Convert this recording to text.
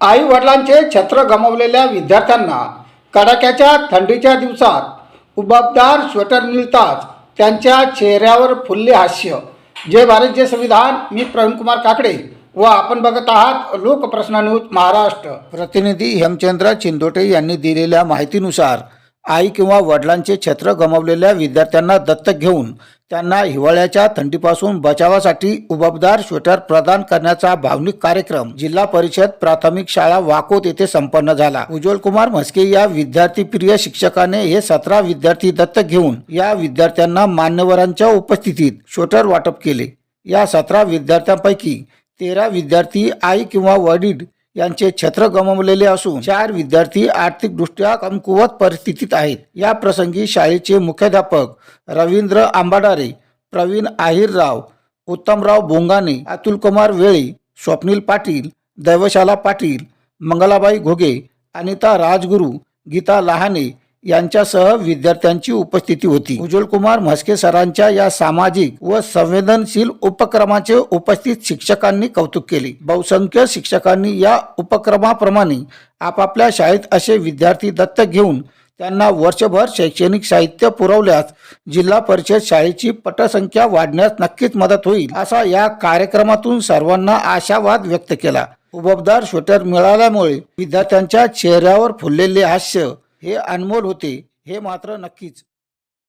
आई वडिलांचे छत्र गमावलेल्या विद्यार्थ्यांना कडाक्याच्या थंडीच्या दिवसात उबाबदार स्वेटर मिळताच त्यांच्या चेहऱ्यावर फुलले हास्य. जय भारत जय संविधान. मी प्रवीणकुमार काकडे व आपण बघत आहात लोकप्रश्न न्यूज महाराष्ट्र. प्रतिनिधी हेमचंद्र चिंदोटे यांनी दिलेल्या माहितीनुसार आई किंवा वडिलांचे छत्र गमावलेल्या विद्यार्थ्यांना दत्तक घेऊन त्यांना हिवाळ्याच्या थंडीपासून बचावासाठी उबबदार स्वेटर प्रदान करण्याचा भावनिक कार्यक्रम जिल्हा परिषद प्राथमिक शाळा वाकोत येथे संपन्न झाला. उज्ज्वल कुमार म्हस्के या विद्यार्थी प्रिय शिक्षकाने हे सतरा विद्यार्थी दत्तक घेऊन या विद्यार्थ्यांना मान्यवरांच्या उपस्थितीत स्वेटर वाटप केले. या सतरा विद्यार्थ्यांपैकी तेरा विद्यार्थी आई किंवा वडील यांचे छत्र गमावलेले असून चार विद्यार्थी आर्थिकदृष्ट्या कमकुवत परिस्थितीत आहेत. या प्रसंगी शाळेचे मुख्याध्यापक रवींद्र आंबाडारे प्रवीण आहिरराव उत्तमराव बोंगाने अतुल कुमार वेळे स्वप्नील पाटील दैवशाला पाटील मंगलाबाई घोगे अनिता राजगुरू गीता लहाने यांच्यासह विद्यार्थ्यांची उपस्थिती होती. उज्ज्वल कुमार म्हस्के सरांच्या या सामाजिक व संवेदनशील उपक्रमाचे उपस्थित शिक्षकांनी कौतुक केले. बहुसंख्य शिक्षकांनी या उपक्रमाप्रमाणे आपापल्या शाळेत असे विद्यार्थी दत्तक घेऊन त्यांना वर्षभर शैक्षणिक साहित्य पुरवल्यास जिल्हा परिषद शाळेची पटसंख्या वाढण्यास नक्कीच मदत होईल असा या कार्यक्रमातून सर्वांना आशावाद व्यक्त केला. उबबदार स्वेटर मिळाल्यामुळे विद्यार्थ्यांच्या चेहऱ्यावर फुललेले हास्य हे अनमोल होते हे मात्र नक्कीच.